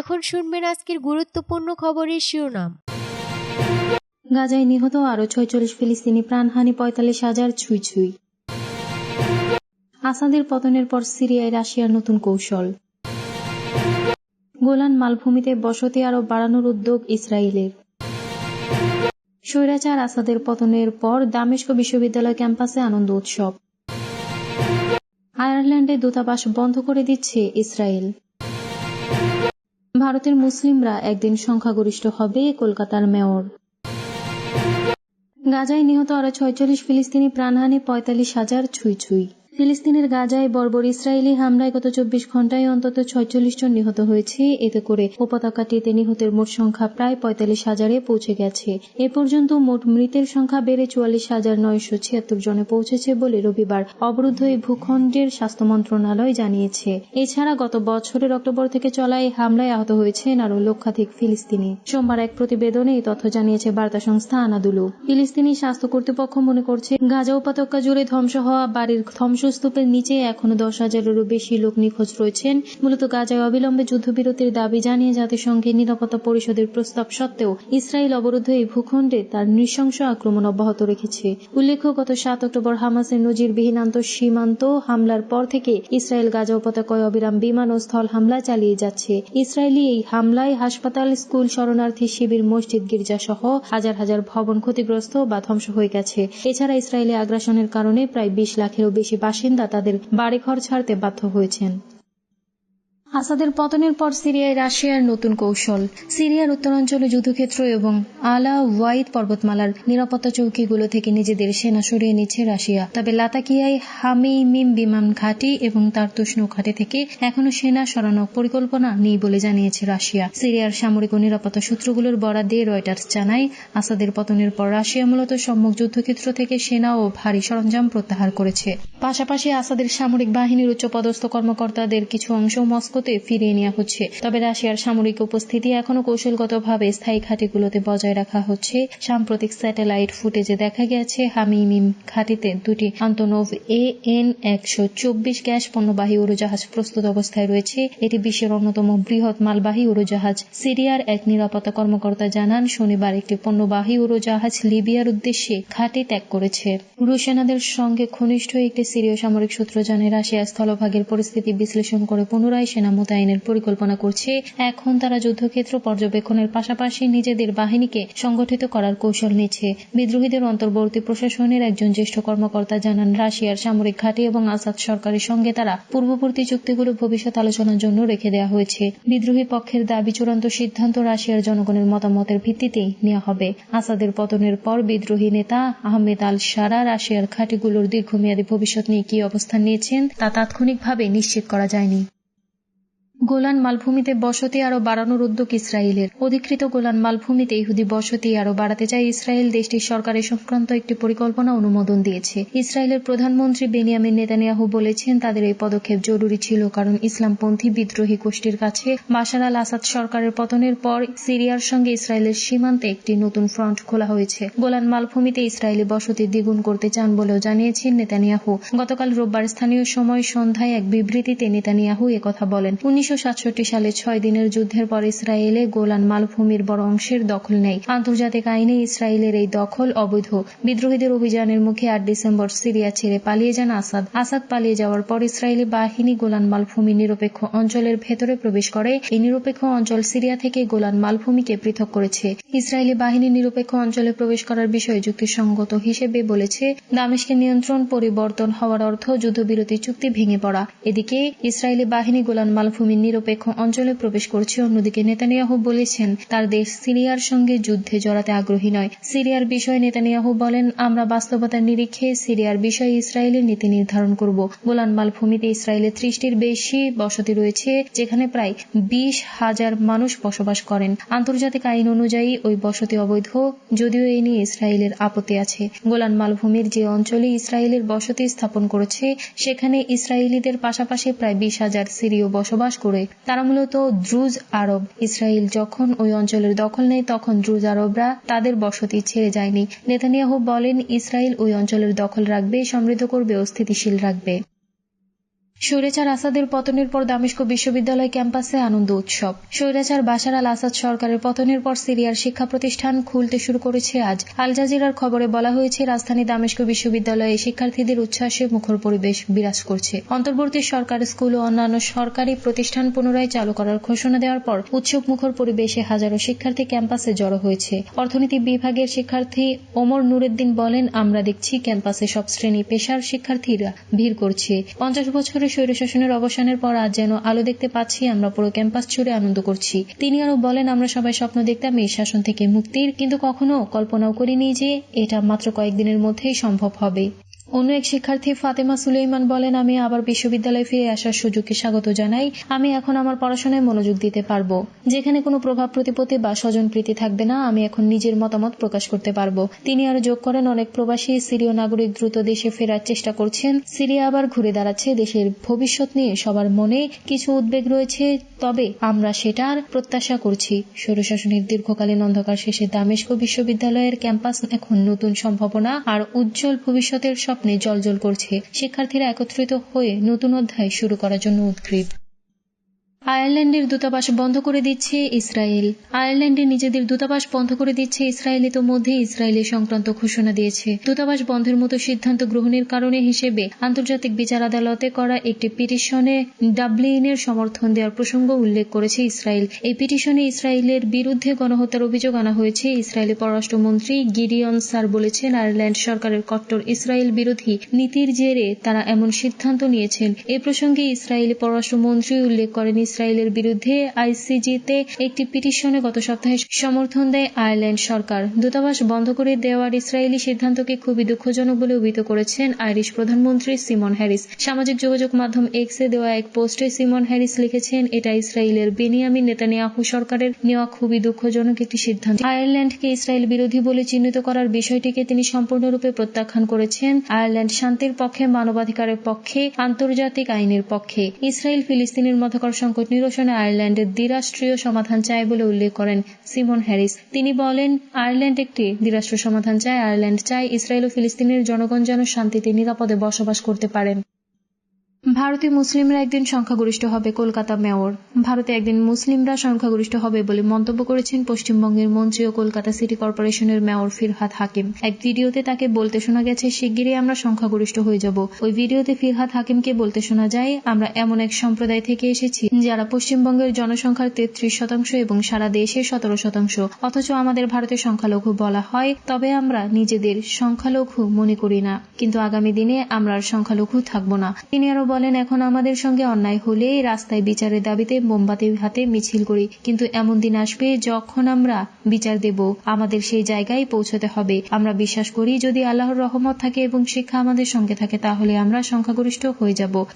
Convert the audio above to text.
এখন শুনবেন আজকের গুরুত্বপূর্ণ খবরের শিরোনাম। গাজায় নিহত আরও ছয়চল্লিশ ফিলিস্তিনি প্রাণহানি, পঁয়তাল্লিশ হাজার ছুঁই ছুঁই। আসাদের পতনের পর সিরিয়ায় রাশিয়ার নতুন কৌশল। গোলান মালভূমিতে বসতি আরও বাড়ানোর উদ্যোগ ইসরায়েলের। স্বৈরাচার আসাদের পতনের পর দামেস্ক বিশ্ববিদ্যালয় ক্যাম্পাসে আনন্দ উৎসব। আয়ারল্যান্ডে দূতাবাস বন্ধ করে দিচ্ছে ইসরায়েল। ভারতের মুসলিমরা একদিন সংখ্যাগরিষ্ঠ হবে কলকাতার মেয়র। গাজায় নিহত আরও ছয়চল্লিশ ফিলিস্তিনি প্রাণহানি, পঁয়তাল্লিশ হাজার ছুঁই ছুঁই। ফিলিস্তিনের গাজায় বর্বর ইসরায়েলি হামলায় গত চব্বিশ ঘন্টায় অন্তত ছয়চল্লিশ জন নিহত হয়েছে। এতে করে উপত্যকাটিতে নিহতের মোট সংখ্যা প্রায় পঁয়তাল্লিশ হাজারে পৌঁছে গেছে। এ পর্যন্ত মোট মৃতের সংখ্যা বেড়ে চুয়াল্লিশ হাজার নয়শো ছিয়াত্তর জনে পৌঁছেছে বলে রবিবার অবরুদ্ধ এই ভূখণ্ডের স্বাস্থ্য মন্ত্রণালয় জানিয়েছে। এছাড়া গত বছরের অক্টোবর থেকে চলা এই হামলায় আহত হয়েছেন আরও লক্ষাধিক ফিলিস্তিনি। সোমবার এক প্রতিবেদনে এই তথ্য জানিয়েছে বার্তা সংস্থা আনাদুলু। ফিলিস্তিনি স্বাস্থ্য কর্তৃপক্ষ মনে করছে, গাজা উপত্যকা জুড়ে ধ্বংস হওয়া বাড়ির ধ্বংসস্তূপের নিচে এখনও দশ হাজারেরও বেশি লোক নিখোঁজ রয়েছেন। মূলত গাজায় অবিলম্বে যুদ্ধবিরতির দাবি জানিয়ে জাতিসংঘের নিরাপত্তা পরিষদের প্রস্তাব সত্ত্বেও ইসরায়েল অবরুদ্ধ এই ভূখণ্ডে তার নৃশংস আক্রমণ অব্যাহত রেখেছে। উল্লেখ্য, গত সাত অক্টোবর হামাসের নজিরবিহীন সীমান্ত হামলার পর থেকে ইসরায়েল গাজা উপত্যকায় অবিরাম বিমান ও স্থল হামলা চালিয়ে যাচ্ছে। ইসরায়েলি এই হামলায় হাসপাতাল, স্কুল, শরণার্থী শিবির, মসজিদ গির্জা সহ হাজার হাজার ভবন ক্ষতিগ্রস্ত বা ধ্বংস হয়ে গেছে। এছাড়া ইসরায়েলি আগ্রাসনের কারণে প্রায় বিশ লাখেরও বেশি বাসিন্দা তাদের বাড়িঘর ছাড়তে বাধ্য হয়েছেন। আসাদের পতনের পর সিরিয়ায় রাশিয়ার নতুন কৌশল। সিরিয়ার উত্তরাঞ্চলে যুদ্ধক্ষেত্র এবং আলা ওয়াইদ পর্বতমালার নিরাপত্তা চৌকিগুলো থেকে নিজেদের সেনা সরিয়ে নিচ্ছে রাশিয়া। তবে লাতাকিয়ায় হামিমিম বিমান ঘাঁটি এবং তার তুষ্ণ ঘাঁটি থেকে এখনও সেনা সরানোর পরিকল্পনা নেই বলে জানিয়েছে রাশিয়া। সিরিয়ার সামরিক ও নিরাপত্তা সূত্রগুলোর বরাদ দিয়ে রয়টার্স জানায়, আসাদের পতনের পর রাশিয়া মূলত সম্মুখ যুদ্ধক্ষেত্র থেকে সেনা ও ভারী সরঞ্জাম প্রত্যাহার করেছে। পাশাপাশি আসাদের সামরিক বাহিনীর উচ্চপদস্থ কর্মকর্তাদের কিছু অংশ মস্কোতে ফিরিয়ে নেওয়া হচ্ছে। তবে রাশিয়ার সামরিক উপস্থিতি এখনও কৌশলগতভাবে স্থায়ী ঘাঁটিগুলোতে বজায় রাখা হচ্ছে। সাম্প্রতিক স্যাটেলাইট ফুটেজে দেখা গেছে, হামিমিম ঘাঁটিতে দুটি আন্তনভ এ এন একশো চব্বিশ গ্যাস পণ্যবাহী উড়োজাহাজ প্রস্তুত অবস্থায় রয়েছে। এটি বিশ্বের অন্যতম বৃহৎ মালবাহী উড়োজাহাজ। সিরিয়ার এক নিরাপত্তা কর্মকর্তা জানান, শনিবার একটি পণ্যবাহী উড়োজাহাজ লিবিয়ার উদ্দেশ্যে ঘাঁটি ত্যাগ করেছে। রুশ সেনাদের সঙ্গে ঘনিষ্ঠ একটি সিরীয় সামরিক সূত্র জানে রাশিয়া স্থলভাগের পরিস্থিতি বিশ্লেষণ করে পুনরায় সেনা মোতায়েনের পরিকল্পনা করছে। এখন তারা যুদ্ধক্ষেত্র পর্যবেক্ষণের পাশাপাশি নিজেদের বাহিনীকে সংগঠিত করার কৌশল নিচ্ছে। বিদ্রোহীদের অন্তর্বর্তী প্রশাসনের একজন জ্যেষ্ঠ কর্মকর্তা জানান, রাশিয়ার সামরিক ঘাঁটি এবং আসাদ সরকারের সঙ্গে তারা পূর্ববর্তী চুক্তিগুলো ভবিষ্যৎ আলোচনার জন্য রেখে দেওয়া হয়েছে। বিদ্রোহী পক্ষের দাবি চূড়ান্ত সিদ্ধান্ত রাশিয়ার জনগণের মতামতের ভিত্তিতেই নেওয়া হবে। আসাদের পতনের পর বিদ্রোহী নেতা আহমেদ আল সারা রাশিয়ার ঘাঁটিগুলোর দীর্ঘমেয়াদী ভবিষ্যৎ নিয়ে কি অবস্থান নিয়েছেন তা তাৎক্ষণিকভাবে নিশ্চিত করা যায়নি। গোলান মালভূমিতে বসতি আরও বাড়ানোর উদ্যোগ ইসরায়েলের। অধিকৃত গোলান মালভূমিতে ইহুদি বসতি আরও বাড়াতে চায় ইসরায়েল। দেশটির সরকারের সংক্রান্ত একটি পরিকল্পনা অনুমোদন দিয়েছে। ইসরায়েলের প্রধানমন্ত্রী বেনিয়ামিন নেতানিয়াহু বলেছেন, তাদের এই পদক্ষেপ জরুরি ছিল কারণ ইসলামপন্থী বিদ্রোহী গোষ্ঠীর কাছে বাশার আল আসাদ সরকারের পতনের পর সিরিয়ার সঙ্গে ইসরায়েলের সীমান্তে একটি নতুন ফ্রন্ট খোলা হয়েছে। গোলান মালভূমিতে ইসরায়েলি বসতি দ্বিগুণ করতে চান বলেও জানিয়েছেন নেতানিয়াহু। গতকাল রোববার স্থানীয় সময় সন্ধ্যায় এক বিবৃতিতে নেতানিয়াহু একথা বলেন। উনিশশো সাতষট্টি সালে ছয় দিনের যুদ্ধের পর ইসরায়েলে গোলান মালভূমির বড় অংশের দখল নেয়। আন্তর্জাতিক আইনে ইসরায়েলের এই দখল অবৈধ। বিদ্রোহীদের অভিযানের মুখে আট ডিসেম্বর সিরিয়া ছেড়ে পালিয়ে যান আসাদ। আসাদ পালিয়ে যাওয়ার পর ইসরায়েলি বাহিনী গোলান মালভূমির নিরপেক্ষ অঞ্চলের ভেতরে প্রবেশ করে। এই নিরপেক্ষ অঞ্চল সিরিয়া থেকে গোলান মালভূমিকে পৃথক করেছে। ইসরায়েলি বাহিনী নিরপেক্ষ অঞ্চলে প্রবেশ করার বিষয়ে যুক্তিসঙ্গত হিসেবে বলেছে দামেশকের নিয়ন্ত্রণ পরিবর্তন হওয়ার অর্থ যুদ্ধবিরতি চুক্তি ভেঙে পড়া। এদিকে ইসরায়েলি বাহিনী গোলান মালভূমির নিরপেক্ষ অঞ্চলে প্রবেশ করছে। অন্যদিকে নেতানিয়াহু বলেছেন, তার দেশ সিরিয়ার সঙ্গে যুদ্ধে জড়াতে আগ্রহী নয়। সিরিয়ার বিষয়ে নেতানিয়াহু বলেন, আমরা বাস্তবতার নিরিখে সিরিয়ার বিষয়ে ইসরায়েলের নীতি নির্ধারণ করব। গোলান মালভূমিতে ইসরায়েলের ত্রিশটির বেশি বসতি রয়েছে, যেখানে প্রায় বিশ হাজার মানুষ বসবাস করেন। আন্তর্জাতিক আইন অনুযায়ী, ওই বসতি অবৈধ, যদিও এ নিয়ে ইসরায়েলের আপত্তি আছে। গোলান মালভূমির যে অঞ্চলে ইসরায়েলের বসতি স্থাপন করেছে, সেখানে ইসরায়েলিদের পাশাপাশি প্রায় বিশ হাজার সিরীয় বসবাস করে। তারা মূলত দ্রুজ আরব। ইসরায়েল যখন ওই অঞ্চলের দখল নেয়, তখন দ্রুজ আরবরা তাদের বসতি ছেড়ে যায়নি। নেতানিয়াহু বলেন ইসরায়েল ওই অঞ্চলের দখল রাখবে, সমৃদ্ধ করবে ও স্থিতিশীল রাখবে। স্বৈরাচার আসাদের পতনের পর দামেস্ক বিশ্ববিদ্যালয় ক্যাম্পাসে আনন্দ উৎসব। স্বৈরাচার বাশার আল আসাদ সরকারের পতনের পর সিরিয়ার শিক্ষা প্রতিষ্ঠান খুলতে শুরু করেছে আজ। আল জাজিরার খবরে বলা হয়েছে, রাজধানী দামেস্ক বিশ্ববিদ্যালয়ে শিক্ষার্থীদের উচ্ছ্বাসে মুখর পরিবেশ বিরাজ করছে। অন্তর্বর্তী সরকার, স্কুল ও অন্যান্য সরকারি প্রতিষ্ঠান পুনরায় চালু করার ঘোষণা দেওয়ার পর উৎসব মুখর পরিবেশে হাজারো শিক্ষার্থী ক্যাম্পাসে জড়ো হয়েছে। অর্থনীতি বিভাগের শিক্ষার্থী ওমর নুরুদ্দিন বলেন, আমরা দেখছি ক্যাম্পাসে সব শ্রেণি পেশার শিক্ষার্থীরা ভিড় করছে। পঞ্চাশ বছরের স্বৈরশাসনের অবসানের পর আজ যেন আলো দেখতে পাচ্ছি, আমরা পুরো ক্যাম্পাস জুড়ে আনন্দ করছি। তিনি আরও বলেন, আমরা সবাই স্বপ্ন দেখতাম এই শাসন থেকে মুক্তির, কিন্তু কখনো কল্পনাও করিনি যে এটা মাত্র কয়েকদিনের মধ্যেই সম্ভব হবে। অন্য এক শিক্ষার্থী ফাতেমা সুলেইমান বলেন, আমি আবার বিশ্ববিদ্যালয়ে ফিরে আসার সুযোগকে স্বাগত জানাই। আমি এখন আমার পড়াশোনায় মনোযোগ দিতে পারব। যেখানে কোনো প্রভাব প্রতিপত্তি বা স্বজন প্রীতি থাকবে না, আমি এখন নিজের মতামত প্রকাশ করতে পারব। তিনি আরও যোগ করেন, অনেক প্রবাসী সিরীয় নাগরিক দ্রুত দেশে ফেরার চেষ্টা করছেন। সিরিয়া আবার ঘুরে দাঁড়াচ্ছে। দেশের ভবিষ্যৎ নিয়ে সবার মনে কিছু উদ্বেগ রয়েছে। তবে আমরা সেটার প্রত্যাশা করছি। স্বৈরশাসনের দীর্ঘকালীন অন্ধকার শেষে দামেস্ক বিশ্ববিদ্যালয়ের ক্যাম্পাস এখন নতুন সম্ভাবনা। আর উজ্জ্বল ভবিষ্যতের স্বপ্নে জলজল করছে। শিক্ষার্থীরা একত্রিত হয়ে নতুন অধ্যায় শুরু করার জন্য উদ্গ্রীব। আয়ারল্যান্ডের দূতাবাস বন্ধ করে দিচ্ছে ইসরায়েল। আয়ারল্যান্ডে নিজেদের দূতাবাস বন্ধ করে দিচ্ছে ইসরায়েল ইতোমধ্যে ইসরায়েলে সংক্রান্ত ঘোষণা দিয়েছে। দূতাবাস বন্ধের মতো সিদ্ধান্ত গ্রহণের কারণে হিসেবে আন্তর্জাতিক বিচার আদালতে করা একটি পিটিশনে ডাবলিনের সমর্থন দেওয়ার প্রসঙ্গ উল্লেখ করেছে ইসরায়েল। এই পিটিশনে ইসরায়েলের বিরুদ্ধে গণহত্যার অভিযোগ আনা হয়েছে। ইসরায়েলের পররাষ্ট্রমন্ত্রী গিরিয়ন স্যার বলেছেন, আয়ারল্যান্ড সরকারের কট্টর ইসরায়েল বিরোধী নীতির জেরে তারা এমন সিদ্ধান্ত নিয়েছেন। এ প্রসঙ্গে ইসরায়েলি পররাষ্ট্রমন্ত্রী উল্লেখ করেন ইসরায়েলের বিরুদ্ধে আইসিজিতে একটি পিটিশনে গত সপ্তাহে সমর্থন দেয় আয়ারল্যান্ড সরকার। দূতাবাস বন্ধ করে দেওয়ার ইসরায়েলি সিদ্ধান্তকে খুবই দুঃখজনক বলে অভিহিত করেছেন আইরিশ প্রধানমন্ত্রী সিমন হ্যারিস। সামাজিক যোগাযোগ মাধ্যম এক্সে দেওয়া এক পোস্টে সিমন হ্যারিস লিখেছেন, এটা ইসরায়েলের বেনিয়ামিন নেতানিয়াহু সরকারের নেওয়া খুবই দুঃখজনক একটি সিদ্ধান্ত। আয়ারল্যান্ডকে ইসরায়েল বিরোধী বলে চিহ্নিত করার বিষয়টিকে তিনি সম্পূর্ণরূপে প্রত্যাখ্যান করেছেন। আয়ারল্যান্ড শান্তির পক্ষে, মানবাধিকারের পক্ষে, আন্তর্জাতিক আইনের পক্ষে। ইসরায়েল ফিলিস্তিনের মধ্যকার সংকট নিরসনে আয়ারল্যান্ডের দ্বিরাষ্ট্রীয় সমাধান চায় বলে উল্লেখ করেন সিমন হ্যারিস। তিনি বলেন, আয়ারল্যান্ড একটি দ্বিরাষ্ট্র সমাধান চায়। আয়ারল্যান্ড চায় ইসরায়েল ও ফিলিস্তিনের জনগণ যেন শান্তিতে নিরাপদে বসবাস করতে পারেন। ভারতীয় মুসলিমরা একদিন সংখ্যাগরিষ্ঠ হবে, কলকাতা মেয়র। ভারতে একদিন মুসলিমরা সংখ্যাগরিষ্ঠ হবে বলে মন্তব্য করেছেন পশ্চিমবঙ্গের মন্ত্রী ও কলকাতা সিটি কর্পোরেশনের মেয়র ফিরহাদ হাকিম। এক ভিডিওতে তাকে বলতে শোনা গেছে, শিগগিরই আমরা সংখ্যাগরিষ্ঠ হয়ে যাব। ওই ভিডিওতে ফিরহাদ হাকিমকে বলতে শোনা যায়, আমরা এমন এক সম্প্রদায় থেকে এসেছি যারা পশ্চিমবঙ্গের জনসংখ্যার তেত্রিশ শতাংশ এবং সারা দেশের সতেরো শতাংশ। অথচ আমাদের ভারতের সংখ্যালঘু বলা হয়, তবে আমরা নিজেদের সংখ্যালঘু মনে করি না। কিন্তু আগামী দিনে আমরা আর সংখ্যালঘু থাকব না। তিনি আরও বলেন, এখন আমাদের সঙ্গে অন্যায় হলে রাস্তায় বিচারের দাবিতে মোমবাতির হাতে মিছিল করি। কিন্তু এমন দিন আসবে যখন আমরা বিচার দেব। আমাদের সেই জায়গায় পৌঁছতে হবে। আমরা বিশ্বাস করি যদি আল্লাহর রহমত থাকে এবং শিক্ষা আমাদের সঙ্গে থাকে, তাহলে আমরা সংখ্যাগরিষ্ঠ হয়ে যাব।